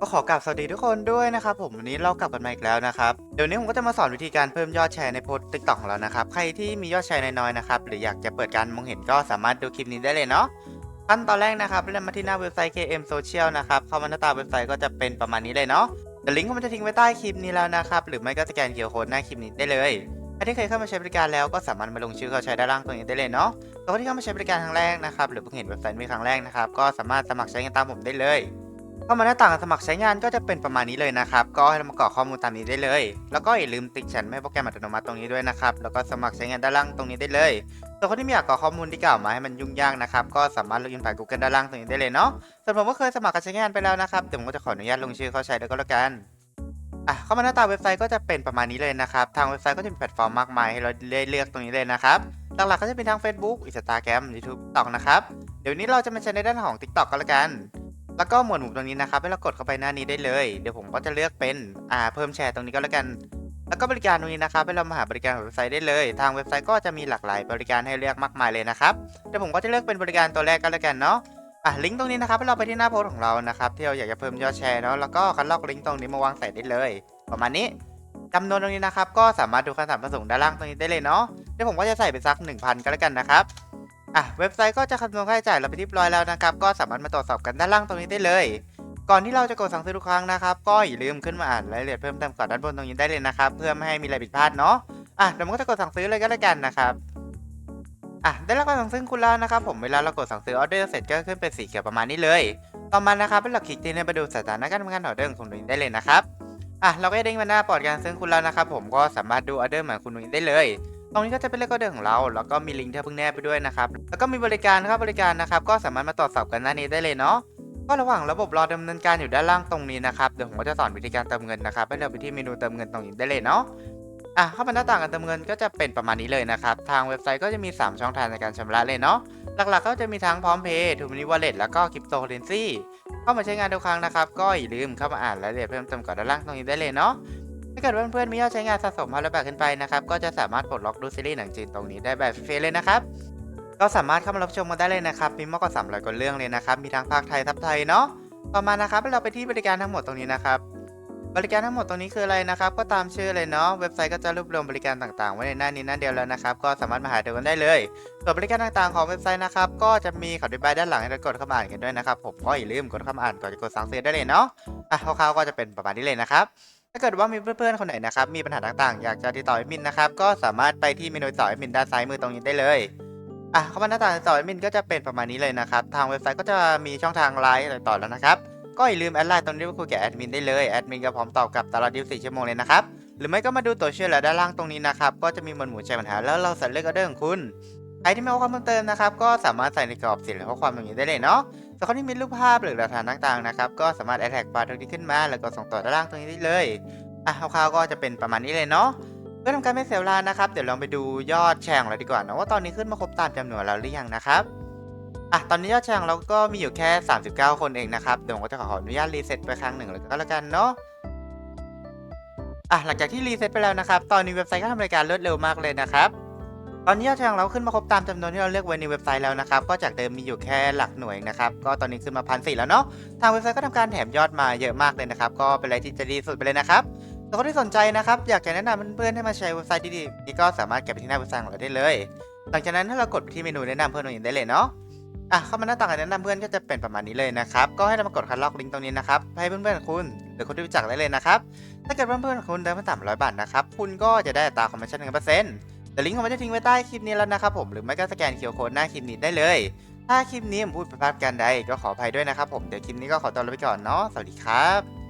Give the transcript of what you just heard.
ก็ขอกราบสวัสดีทุกคนด้วยนะครับผมวันนี้เรากลับกันมาอีกแล้วนะครับเดี๋ยวนี้ผมก็จะมาสอนวิธีการเพิ่มยอดแชร์ในโพสต์ติ๊กต็อกของเรานะครับใครที่มียอดแชร์น้อยๆนะครับหรืออยากจะเปิดการมองเห็นก็สามารถดูคลิปนี้ได้เลยเนาะขั้นตอนแรกนะครับเริ่มมาที่หน้าเว็บไซต์ KM Social นะครับเข้ามาหน้าตาเว็บไซต์ก็จะเป็นประมาณนี้เลยเนาะเดี๋ยวลิงก์ผมจะทิ้งไว้ใต้คลิปนี้แล้วนะครับหรือไม่ก็สแกนเคียร์โค้ดหน้าคลิปนี้ได้เลยใครที่เคยเข้ามาใช้บริการแล้วก็สามารถมาลงชื่อเข้าใช้ด้านล่างตรงนี้ได้เลยเนาะแล้วคนที่เข้ามาใช้บริการครั้งแรกนะครับหรือเพิ่งเห็นเว็บไซต์นี้ครั้งแรกนะครับก็สามารถสมัครใช้งานตามผมได้เลย เข้ามาหน้าต่างสมัครใช้งานก็จะเป็นประมาณนี้เลยนะครับ ก็ให้เรามากรอกข้อมูลตามนี้ได้เลย แล้วก็อย่าลืมติ๊กแชทไม่โปรแกรมอัตโนมัติตรงนี้ด้วยนะครับ แล้วก็สมัครใช้งานด้านล่างตรงนี้ได้เลยส่วนคนที่ไม่อยากกรอกข้อมูลที่กล่าวมาให้มันยุ่งยากนะครับ ก็สามารถล็อกอินผ่าน Google ด้านล่างตรงนี้ได้เลยเนาะ ส่วนผมก็เคยสมัครการใช้งานไปแล้วนะครับเดี๋ยวผมก็จะขออนุญาตลงชื่อเข้าใช้ด้วก็แล้วกันอะเข้ามาหน้าตาเว็บไซต์ก็จะเป็นประมาณนี้เลยนะครับ ทางเว็บไซต์ก็จะมีแพลตฟอร์มมากมายให้เราได้เลือกตรงนี้เลยนะครับ หลักๆก็จะเป็นทั้ง Facebook Instagram YouTube TikTok นะครับ เดี๋ยวนี้เราจะมาใช้ในด้านของ TikTok ก็แล้วกัน แล้วก็หมวดหมู่ตรงนี้นะครับให้เรากดเข้าไปหน้านี้ได้เลย เดี๋ยวผมก็จะเลือกเป็นอ่าเพิ่มแชร์ตรงนี้ก็แล้วกัน แล้วก็บริการตรงนี้นะครับให้เรามาหาบริการของเว็บไซต์ได้เลย ทางเว็บไซต์ก็จะมีหลากหลาย บริการให้เลือกมากมายเลยนะครับเดี๋ยวผมก็จะเลือกเป็นบริการตัวแรกก็แล้วกันเนาะอะลิงก์ตรงนี้นะครับให้เราไปที่หน้าโพสต์ของเรานะครับที่เราอยากจะเพิ่มยอดแชร์เนาะแล้วก็คัดลอกลิงก์ตรงนี้มาวางใส่ได้เลย ประมาณนี้จำนวนตรงนี้นะครับก็สามารถดูคำสั่งประสงค์ด้านล่างตรงนี้ได้เลยเนาะเดี๋ยวผมก็จะใส่ไปสัก 1,000 ก็แล้วกันนะครับ อะเว็บไซต์ก็จะคำนวณค่าใช้จ่ายเราไปที่เรียบร้อยแล้วนะครับ ก็สามารถมาตรวจสอบกันด้านล่างตรงนี้ได้เลย ก่อนที่เราจะกดสั่งซื้อทุกครั้งนะครับ ก็อย่าลืมขึ้นมาอ่านรายละเอียดเพิ่มเติมก่อนด้านบนตรงนี้ได้เลยนะครับ เพื่อไม่ให้มีอะไรผิดพลาดเนาะอะเดี๋ยวผมก็จะกดสั่งซื้อเลยก็แล้วกันนะครับอะได้รับการสั่งซื้อคุณแล้วนะครับผมเวลาเรากดสั่งซื้อออเดอร์เสร็จก็ขึ้นเป็นสีเขียวประมาณนี้เลย ต่อมานะครับเป็นหลักคลิกที่เนี่ยไปดูสถานะการทำงานออเดอร์ของคุณได้เลยนะครับอะเราก็จะเด้งมาหน้าปอดการซื้อคุณแล้วนะครับผมก็สามารถดูออเดอร์เหมือนคุณได้เลย ตรงนี้ก็จะเป็นเลขออเดอร์ของเรา แล้วก็มีลิงก์ที่เพิ่งแนบไปด้วยนะครับ แล้วก็มีบริการนะครับบริการนะครับ ก็สามารถมาตรวจสอบกันหน้านี้ได้เลยเนาะ ก็ระหว่างระบบรอดำเนินการอยู่ด้านล่างตรงนี้นะครับ เดี๋ยวผมก็จะสอนวิธีการเติมเงินนะครับ ให้เราไปที่เมนูเติมเงินตรงนี้ได้เลยเนาะ อะเข้ามาหน้าต่างการเติมเงินก็จะเป็นประมาณนี้เลยนะครับ ทางเว็บไซต์ก็จะมี 3 ช่องทางในการชำระเลยเนาะ หลักๆ ก็จะมีทั้งพร้อมเพย์ทูมินิวอลเล็ตแล้วก็คริปโตเคอเรนซีเข้ามาใช้งานทุกครั้งนะครับ ก็อย่าลืมเข้ามาอ่านรายละเอียดเพิ่มเติมก่อนด้านล่างตรงนี้ได้เลยเนาะ ถ้าเกิดเพื่อนๆมียอดใช้งานสะสม500บาทขึ้นไปนะครับ ก็จะสามารถปลดล็อกดูซีรีส์หนังจีนตรงนี้ได้แบบฟรีเลยนะครับ ก็สามารถเข้ามารับชมกันได้เลยนะครับ มีมากกว่า300กว่าเรื่องเลยนะครับ มีทั้งภาคไทยทับไทยเนาะ ต่อมานะครับเราไปที่บริการทั้งหมดตรงนี้นะครับ บริการทั้งหมดตรงนี้คืออะไรนะครับ ก็ตามชื่อเลยเนาะ เว็บไซต์ก็จะรวบรวมบริการต่างๆ ไว้ในหน้านี้หน้าเดียวแล้วนะครับ ก็สามารถมาหาดูกันได้เลย ส่วนบริการต่างๆของเว็บไซต์นะครับ ก็จะมีคำอธิบายด้านหลังให้เรากดเข้ามาอ่านกันด้วยนะครับ ผมก็อย่าลืมกดเข้ามาอ่านก่อนจะกดสั่งซื้อได้เลยเนาะ อะคร่าวๆก็จะเป็นประมาณนี้เลยนะครับ ถ้าเกิดว่ามีเพื่อนๆคนไหนนะครับมีปัญหาต่างๆ อยากจะติดต่อแอดมินนะครับก็สามารถไปที่เมนูติดต่อแอดมินด้านซ้ายมือตรงนี้ได้เลยอะเข้ามาหน้าต่างติดต่อแอดมินก็จะเป็นประมาณนี้เลยนะครับทางเว็บไซต์ก็จะมีช่องทางไลน์ติดต่อแล้วนะครับก็อย่าลืมแอดไลน์ตรงนี้ไปคุยกับแอดมินได้เลยแอดมินก็พร้อมตอบกลับตลอด24ชั่วโมงเลยนะครับหรือไม่ก็มาดูตัวช่วยเหลือด้านล่างตรงนี้นะครับก็จะมีหมวดหมู่แชร์ปัญหาแล้วเราใส่เลือกออเดอร์ของคุณใครที่ไมีข้อความเพิ่มเติมนะครับก็สามารถใส่ในกรอบสียงหรือข้อความตรงนี้ได้เลยเนาะ ส่วนคนที่มีรูปภาพหรือหลักฐานต่างๆนะครับ ก็สามารถแอดแท็กบาร์ตรงนี้ขึ้นมา แล้วก็ส่งต่อด้านล่างตรงนี้ได้เลย อะคร่าวๆก็จะเป็นประมาณนี้เลยเนาะเพื่อทำการไม่เสียเวลานะครับ เดี๋ยวลองไปดูยอดแชร์ของเราดีกว่านะว่าตอนนี้ขึ้นมาครบตามจำนวนแล้วหรือยังนะครับ อะตอนนี้ยอดแชร์ของเราก็มีอยู่แค่ 39 คนเองนะครับ เดี๋ยวผมก็จะขออนุญาตรีเซ็ตไปครั้งหนึ่งเลยก็แล้วกันเนาะอะหลังจากที่รีเซ็ตไปแล้วนะครับ ตอนนี้เว็บไซต์ก็ทำรายการรวดเร็วมากเลยนะครับ ตอนนี้ยอดแชร์ของเราขึ้นมาครบตามจำนวนที่เราเลือกไว้ในเว็บไซต์แล้วนะครับ ก็จากเดิมมีอยู่แค่หลักหน่วยนะครับ ก็ตอนนี้ขึ้นมาพันสี่แล้วเนาะ ทางเว็บไซต์ก็ทำการแถมยอดมาเยอะมากเลยนะครับ ก็เป็นอะไรที่จะดีสุดไปเลยนะครับสำหรับคนที่สนใจนะครับ อยากจะแนะนำเพื่อนๆให้มาใช้เว็บไซต์ดีๆนี่ก็สามารถเก็บไปที่หน้าเว็บไซต์ของเราได้เลย หลังจากนั้นถ้าเรากดไปที่เมนูแนะนำเพื่อนตรงนี้ได้เลยเนาะอะเข้ามาหน้าต่างการแนะนำเพื่อนก็จะเป็นประมาณนี้เลยนะครับ ก็ให้เรามากดคัดลอกลิงก์ตรงนี้นะครับ ให้เพื่อนๆของคุณหรือคนที่รู้จักได้เลยนะครับ ถ้าเกิดเพื่อนๆของคุณเดินมาต่ำร้อยบาทนะครับ คุณก็จะได้อัตราคอมมิชชั่นหนึ่งเปอร์เซ็นต์ แต่ลิงก์ผมจะทิ้งไว้ใต้คลิปนี้แล้วนะครับผมหรือไม่ก็สแกนเคียวโค้ดหน้าคลิปนี้ได้เลย ถ้าคลิปนี้ผมพูดผิดพลาดกันใดก็ขออภัยด้วยนะครับผมเดี๋ยวคลิปนี้ก็ขอตัวลาไปก่อนเนาะสวัสดีครับ